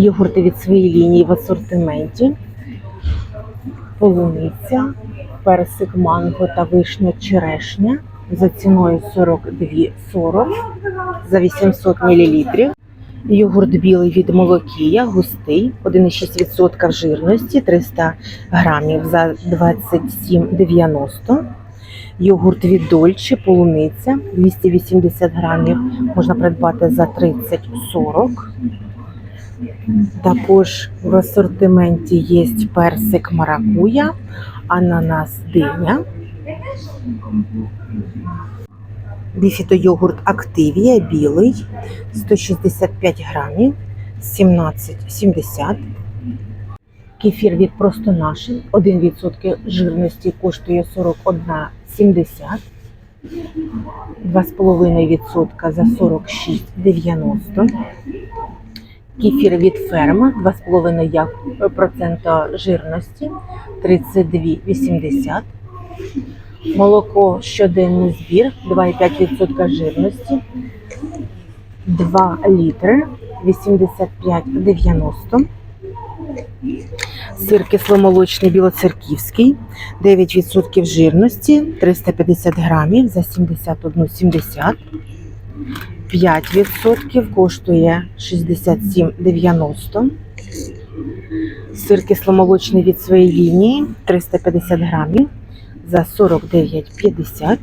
Йогурти від своєї лінії в асортименті. Полуниця, персик, манго та вишня черешня за ціною 42,40 за 800 мл. Йогурт білий від молокія, густий, 1,6% жирності, 300 грамів за 27,90. Йогурт від Дольче, полуниця, 280 грамів, можна придбати за 30,40. Також в асортименті є персик маракуя, ананас диня. Біфітойогурт Активія білий 165 грамів 17,70. Кефір від просто наший 1% жирності коштує 41,70. 2,5% за 46,90. Кефір від ферма 2,5% жирності 32,80. Молоко щоденний збір 2,5% жирності 2 літри 85,90. Сир кисломолочний білоцерківський 9% жирності 350 грамів за 71,70. 5% коштує 67,90. Сир кисломолочний від своєї лінії 350 грамів за 49,50.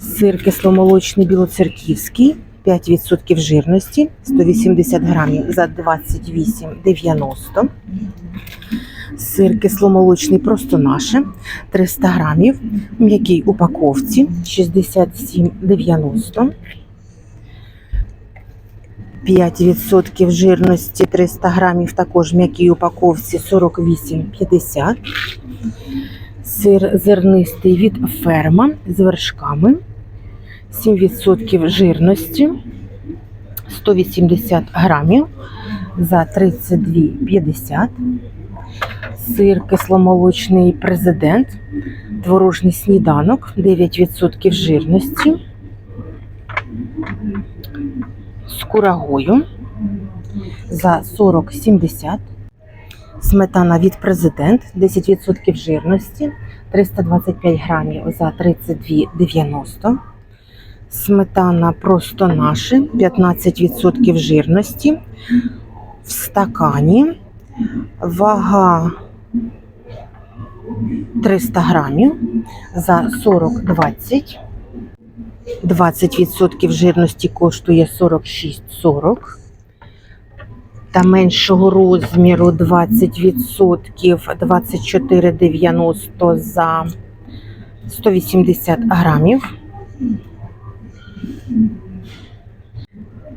Сир кисломолочний білоцерківський 5% жирності 180 грамів за 28,90. Сир кисломолочний просто наше 300 грамів в м'якій упаковці 67,90. 5% жирності 300 грамів також в м'якій упаковці 48,50. Сир зернистий від ферма з вершками 7% жирності 180 грамів за 32,50. Сир кисломолочний президент, творожний сніданок 9% жирності з курагою за 40,70. Сметана від президент 10% жирності 325 грамів за 32,90. Сметана просто наше 15% жирності в стакані. Вага 300 грамів за 40,20. 20% жирності коштує 46,40. Та меншого розміру 20% 24,90 за 180 грамів.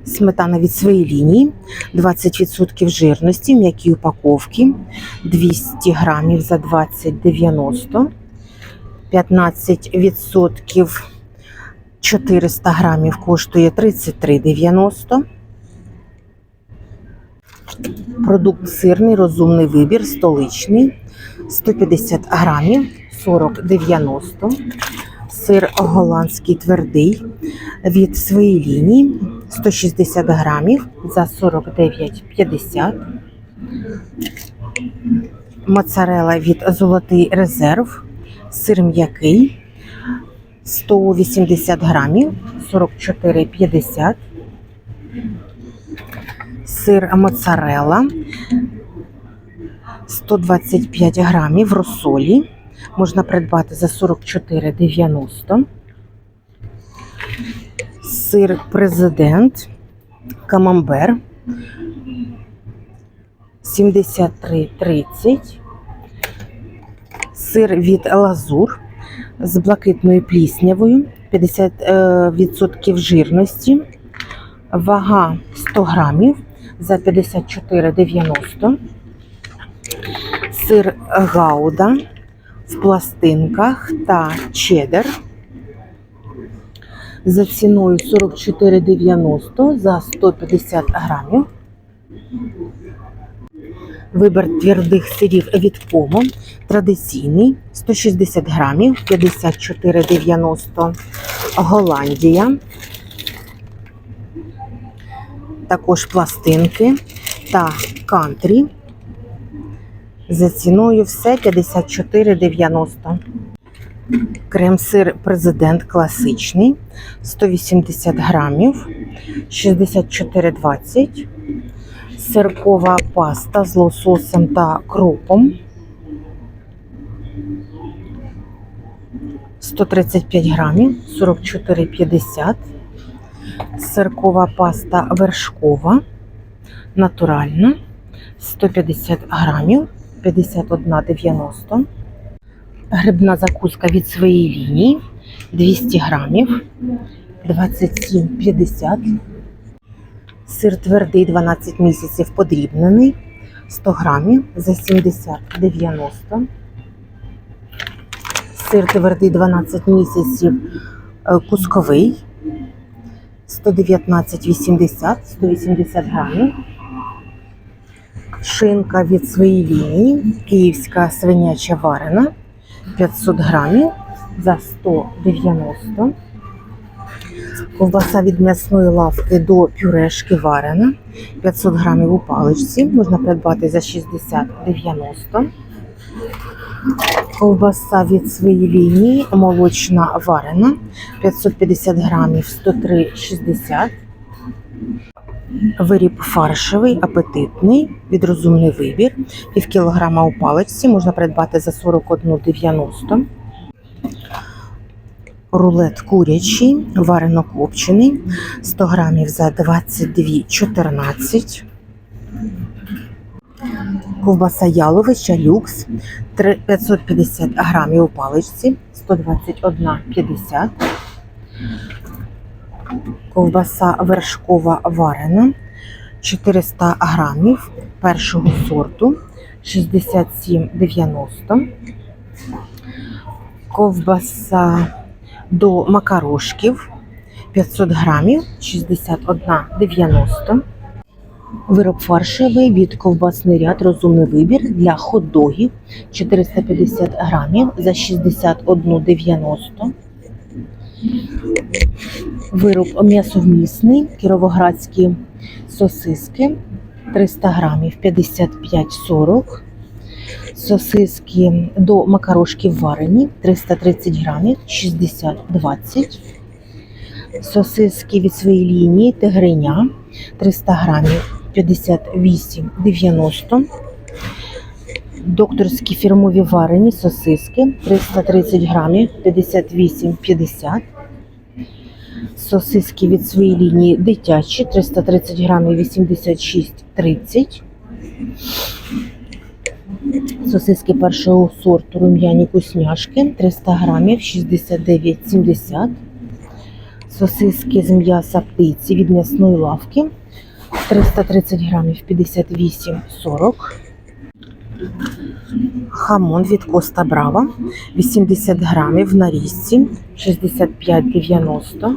Сметана від своєї лінії 20% жирності, м'які упаковки 200 грамів за 20,90. 15% 400 грамів коштує 33,90. Продукт сирний, розумний вибір, столичний 150 грамів 40,90. Сир голландський твердий від своєї лінії 160 грамів за 49,50. Моцарела від Золотий резерв. Сир м'який 180 грамів 44,50. Сир моцарела 125 грамів розсолі. Можна придбати за 44,90. Сир президент Камамбер 73,30. Сир від Лазур з блакитною пліснявою 50% жирності. Вага 100 грамів за 54,90. Сир Гауда в пластинках та чеддер за ціною 44,90 за 150 грамів. Вибір твердих сирів від Помо. Традиційний 160 грамів 54,90. Голландія. Також пластинки та кантрі. За ціною все 54,90. Крем-сир президент класичний 180 грамів 64,20. Сиркова паста з лососем та кропом 135 грамів 44,50. Сиркова паста вершкова натуральна 150 грамів 51,90. Грибна закуска від своєї лінії 200 грамів 27,50. Сир твердий 12 місяців подрібнений 100 грамів за 70,90. Сир твердий 12 місяців е, кусковий 119,80, 180 грамів. Шинка від своєї лінії, київська свиняча варена 500 грамів за 190. Ковбаса від м'ясної лавки до пюрешки варена 500 грамів у паличці. Можна придбати за 60,90. Ковбаса від своєї лінії молочна варена 550 грамів 103,60. Виріб фаршевий, апетитний, від розумний вибір. Пів кілограма у паличці можна придбати за 41,90. Рулет курячий, варено копчений, 100 грамів за 22,14. Ковбаса яловича люкс 550 грамів у паличці 121,50. Ковбаса вершкова варена 400 грамів першого сорту 67,90. Ковбаса до макарошків 500 грамів 61,90. Вироб фаршевий від ковбасний ряд розумний вибір для хот-догів 450 грамів за 61,90. Вироб м'ясовмісний, кіровоградські сосиски 300 грамів 55,40. Сосиски до макарошків варені 330 грамів 60,20. Сосиски від своєї лінії тигриня 300 грамів 58,90. Докторські фірмові варені сосиски 330 грамів 58,50. Сосиски від своєї лінії дитячі 330 грамів 86,30. Сосиски першого сорту рум'яні кусняшки 300 грамів 69,70. Сосиски з м'яса птиці від м'ясної лавки 330 грамів 58,40. Хамон від Коста Брава 80 грамів в нарізці 65,90.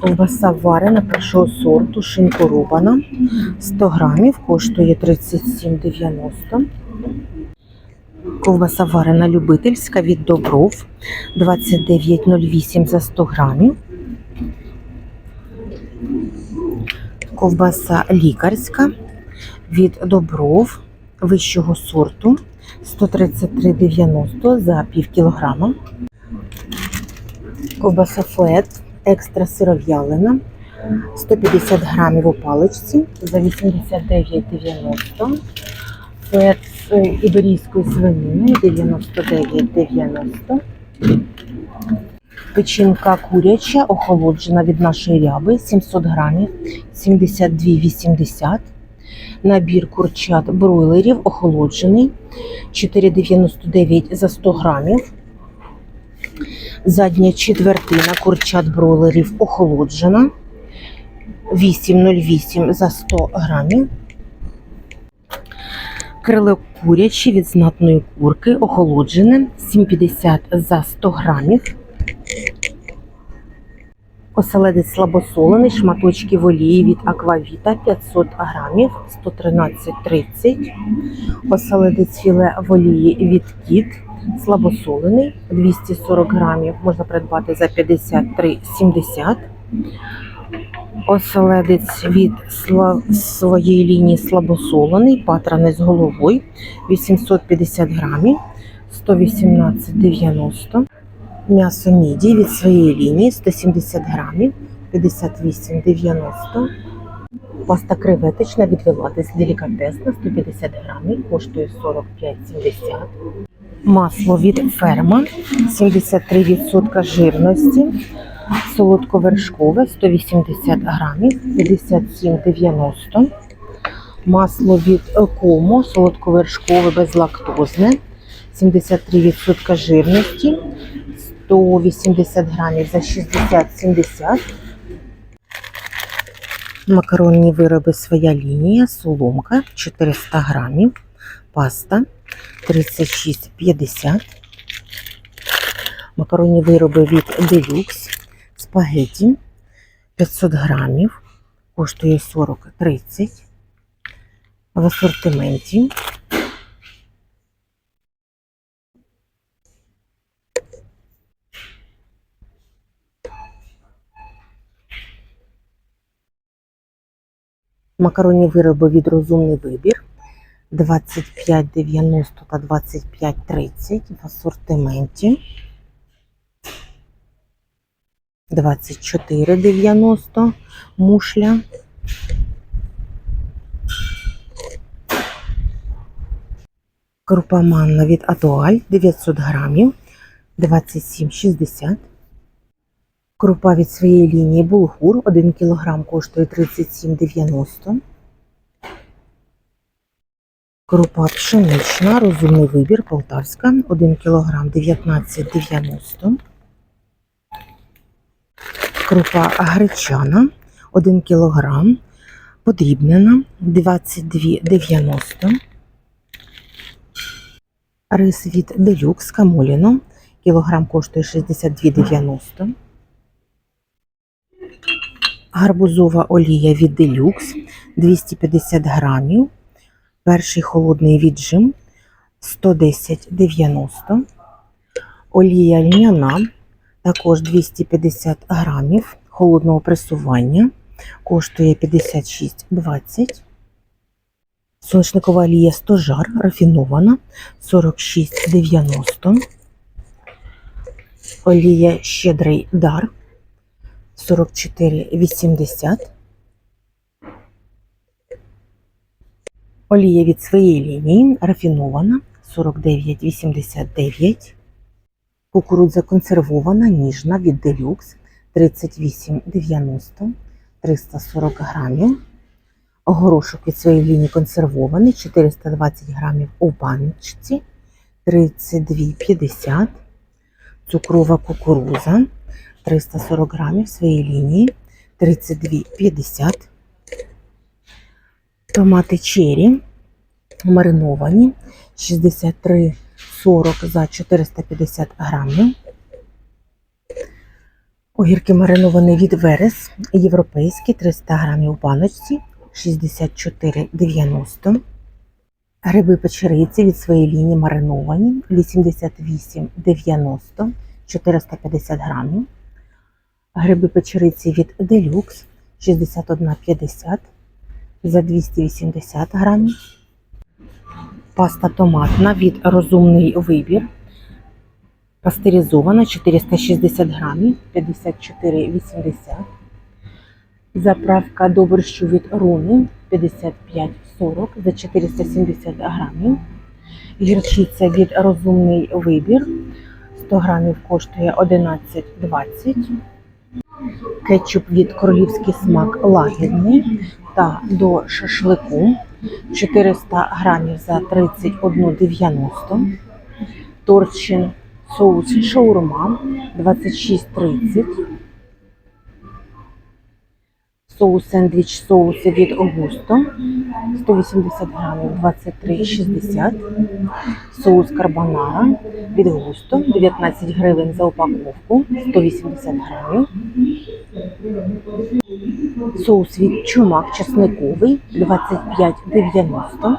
Ковбаса варена першого сорту, шинка рубана 100 грамів, коштує 37,90. Ковбаса варена любительська від Добров 29,08 за 100 грамів. Ковбаса лікарська від Добров вищого сорту 133,90 за пів кілограма. Ковбаса флет екстра сиров'ялина 150 грамів у паличці за 89,90. Флет з іберійської свинини 99,90. Печінка куряча, охолоджена від нашої ряби 700 грамів 72,80. Набір курчат бройлерів охолоджений 4,99 за 100 грамів. Задня четвертина курчат бройлерів охолоджена 8,08 за 100 грамів. Крило курячі від знатної курки охолоджене 7,50 за 100 грамів. Оселедець слабосолений, шматочки олії від аквавіта 500 грамів 113,30. Оселедець філе в олії від кіт слабосолений 240 грамів. Можна придбати за 53,70. Оселедець від своєї лінії слабосолений, патрони з головою 850 грамів, 118,90. М'ясо міді від своєї лінії 170 грамів, 58,90. Паста креветочна від Віладис делікатесна 150 грамів, коштує 45,70. Масло від ферма 73% жирності. Солодковершкове 180 грамів, 57,90. Масло від Комо, солодковершкове безлактозне, 73% жирності, 180 грамів за 60-70. Макаронні вироби своя лінія, соломка 400 грамів, паста 36,50. Макаронні вироби від Deluxe, спагетті 500 грамів, коштує 40,30 в асортименті. Макаронні вироби від розумний вибір 25,90 та 25,30 в асортименті. 24,90 мушля. Крупа манна від Атуаль 900 грамів 27,60. Крупа від своєї лінії Булгур 1 кг коштує 37,90. Крупа пшенична, розумний вибір, полтавська 1 кг 19,90. Крупа гречана 1 кг, подрібнена 22,90. Рис від Делюкс Камоліно, кілограм коштує 62,90. Гарбузова олія від Делюкс 250 грамів. Перший холодний віджим 110,90. Олія льняна також 250 грамів холодного пресування. Коштує 56,20. Соняшникова олія стожар рафінована 46,90. Олія щедрий дар 44,80. Олія від своєї лінії рафінована 49,89. Кукурудза консервована, ніжна від Deluxe 38,90 340 грамів. Горошок від своєї лінії консервований 420 грамів у баночці 32,50. Цукрова кукуруза 340 грамів своєї лінії 32,50. Томати чері мариновані 63,40 за 450 грамів. Огірки мариновані від Верес, європейські 300 грамів у баночці 64,90. Гриби печериці від своєї лінії мариновані 88,90 450 грамів. Гриби печериці від Deluxe 61,50 за 280 грамів. Паста томатна від розумний вибір. Пастеризована 460 грамів 54,80. Заправка до борщу від Руни 55,40 за 470 грамів. Гірчиця від розумний вибір 100 грамів коштує 11,20. Кетчуп від королівський смак лагідний та до шашлику 400 грамів за 31,90. Торчин соус шаурма 26,30. Соус сендвіч соуси від Огусто 180 грамів 23,60. Соус карбонара від Густо 19 гривень за упаковку 180 грамів. Соус від чумак чесниковий 25,90.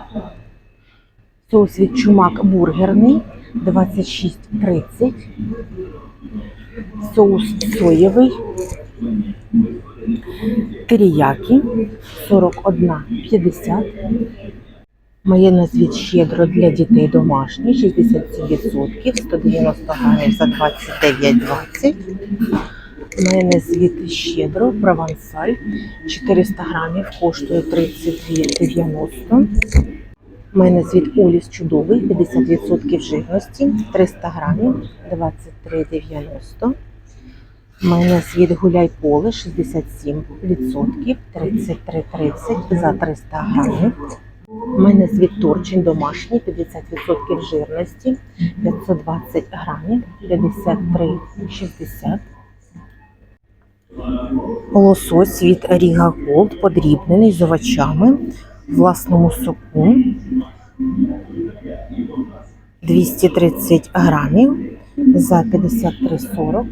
Соус від чумак бургерний 26,30. Соус соєвий Теріякі 41,50. Майонез від щедро для дітей домашній 67%, 190 грамів за 29,20. Майонез від щедро провансаль 400 грамів коштує 32,90. Майонез від Оліс чудовий 50% жирності 300 грамів 23,90. Майонез від Гуляй Поле 67%, 33,30 за 300 грамів. Майонез від Турчин домашній 50% жирності 520 грамів 53,60. Лосось від Ріга Голд подрібнений з овочами в власному соку 230 грамів за 53,40.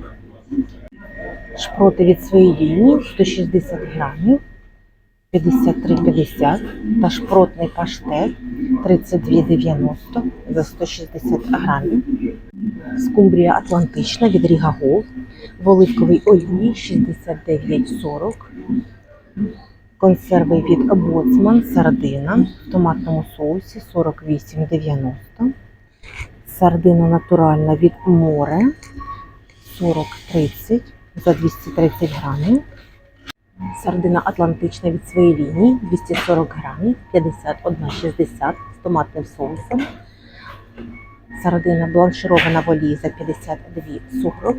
Шпроти від своєї лінії 160 грамів 53,50 та шпротний паштет 32,90 за 160 грамів. Скумбрія Атлантична від Ріга Голд в оливковій олії 69,40. Консерви від Боцман сардина в томатному соусі 48,90. Сардина натуральна від море 40,30 за 230 грамів. Сардина Атлантична від своєї лінії 240 грамів 51,60 з томатним соусом. Сардина бланширована в олії за 52,40.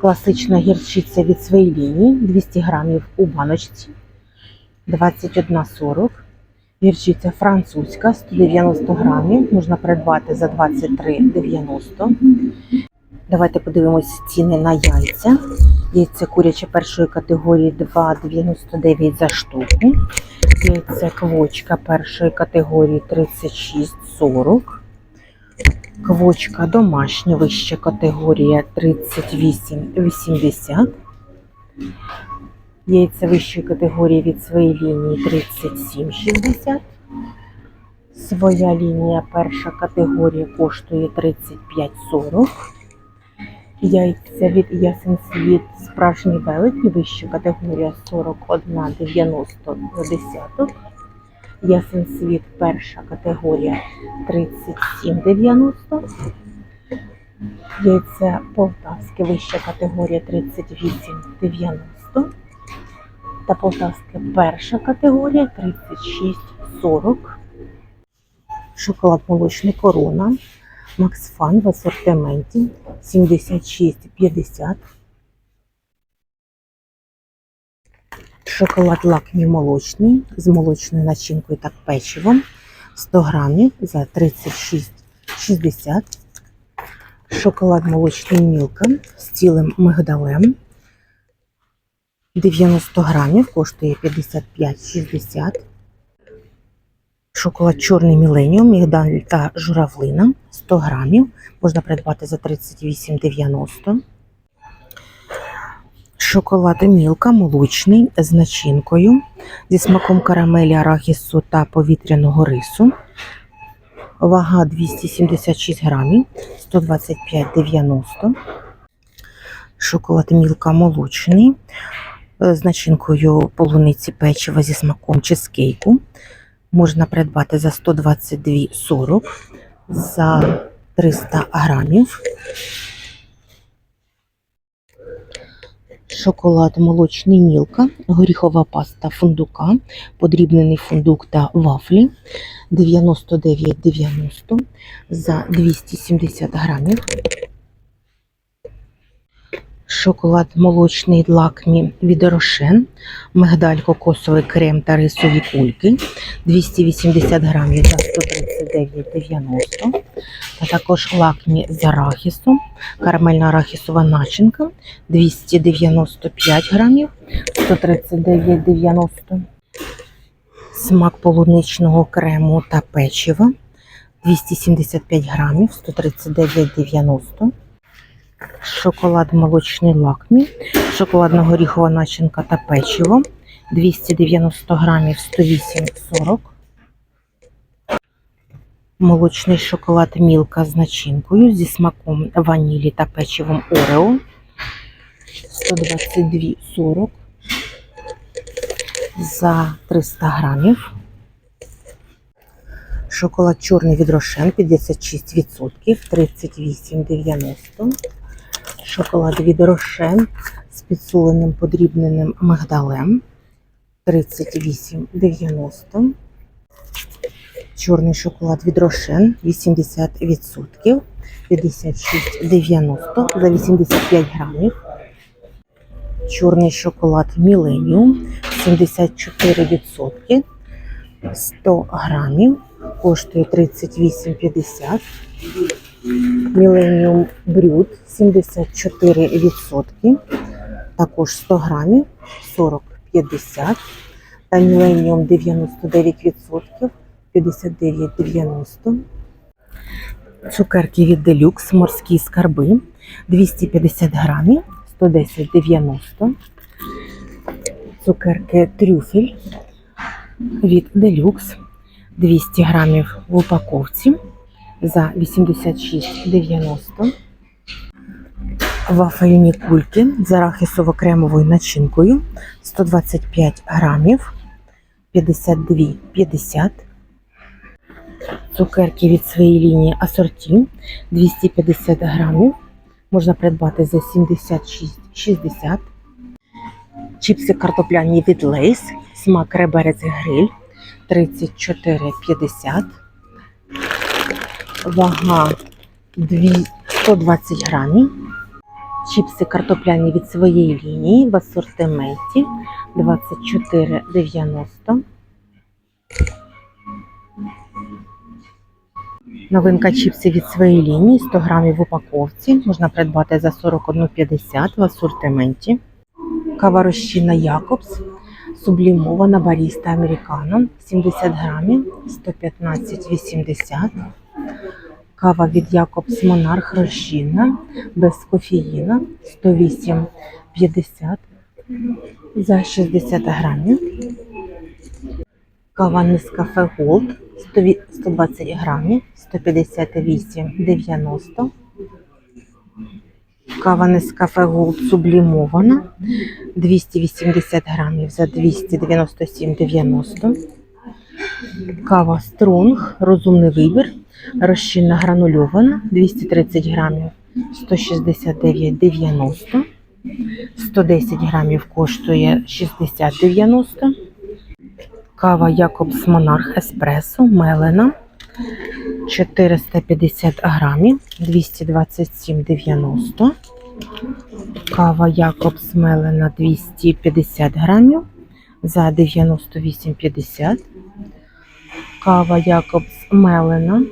Класична гірчиця від своєї лінії 200 грамів у баночці 21,40. Гірчиця французька 190 грамів. Можна придбати за 23,90. Давайте подивимось ціни на яйця. Яйця куряче першої категорії 2,99 за штуку. Яйця квочка першої категорії 36,40. Квочка домашня вища категорія 38,80. Яйця вищої категорії від своєї лінії 37,60. Своя лінія перша категорія коштує 35,40. Яйця від ясен світ справжній великий, вища категорія 41,90 за десяток. Ясен світ перша категорія 37,90. Яйця полтавське вища категорія 38,90. Та полтавське перша категорія 36,40. Шоколад молочний корона. Максфан в асортименті 76,50. Шоколад лакмі молочний з молочною начинкою та печивом 100 грамів за 36,60. Шоколад молочний мілка з цілим мигдалем 90 грамів коштує 55,60. Шоколад чорний міленіум, мігдаль та журавлина 100 грамів. Можна придбати за 38,90. Шоколад мілка молочний з начинкою зі смаком карамелі, арахісу та повітряного рису. Вага 276 грамів, 125,90. Шоколад мілка молочний е, з начинкою полуниці печива зі смаком чизкейку. Можна придбати за 122,40 за 300 грамів. Шоколад молочний мілка, горіхова паста фундука, подрібнений фундук та вафлі 99,90 за 270 грамів. Шоколад молочний лакмі від Рошен, мигдаль кокосовий крем та рисові кульки 280 грамів за 139,90. Та також лакмі з арахісом, карамельна арахісова начинка 295 грамів 139,90. Смак полуничного крему та печива 275 грамів 139,90. Шоколад молочний лакмі, шоколадно горіхова начинка та печиво 290 грамів 108,40. Молочний шоколад Мілка з начинкою зі смаком ванілі та печивом Орео 122,40 за 300 грамів. Шоколад чорний від Рошен 56%, 38,90. Шоколад від Рошен з підсоленим подрібненим мигдалем 38,90. Чорний шоколад від Рошен 80%, 56,90 за 85 грамів. Чорний шоколад Міленіум 74%, 100 грамів, коштує 38,50. Міленіум Брюд 74%, також 100 грамів 40,50. Та Міленіум 99%, 59,90. Цукерки від Делюкс, морські скарби 250 грамів, 110,90. Цукерки трюфель від Делюкс 200 грамів в упаковці за 86,90. Вафельні кульки з арахісово-кремовою начинкою 125 грамів 52,50. Цукерки від своєї лінії асорті 250 грамів. Можна придбати за 76,60. Чіпси картопляні від Лейс, смак реберець гриль 34,50. Вага 2 120 грамів. Чіпси картопляні від своєї лінії в асортименті 24,90. Новинка чіпси від своєї лінії 100 грамів в упаковці. Можна придбати за 41,50 в асортименті. Кава розчинна Якобс. Сублімована баріста американо 70 грамів 115,80. Кава від Якобс Монарх розчинна без кофеїна 108,50 за 60 грамів. Кава Нескафе Голд 120 грамів 158,90. Кава Нескафе Голд сублімована 280 грамів за 297,90. Кава Стронг, розумний вибір, розчинна гранульована 230 грамів 169,90. 110 грамів коштує 60,90. Кава Якобс Монарх Еспресо мелена 450 грамів 227,90. Кава Якобс мелена 250 грамів за 98,50. Кава Якобс мелена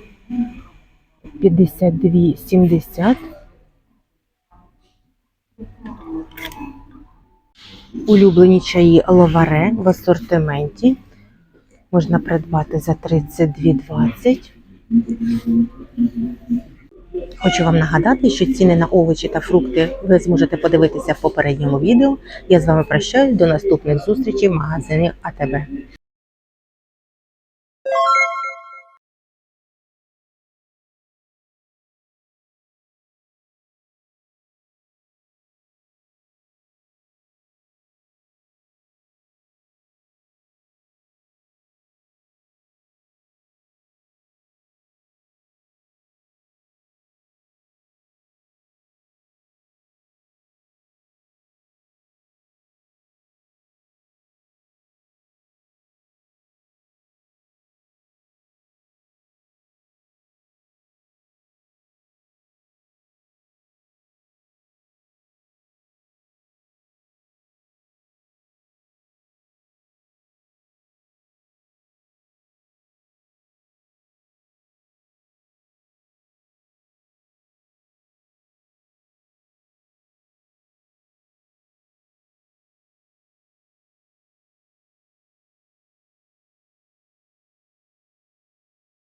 52,70. Улюблені чаї лаваре в асортименті. Можна придбати за 32,20. Хочу вам нагадати, що ціни на овочі та фрукти ви зможете подивитися в попередньому відео. Я з вами прощаюсь до наступних зустрічей в магазині АТБ.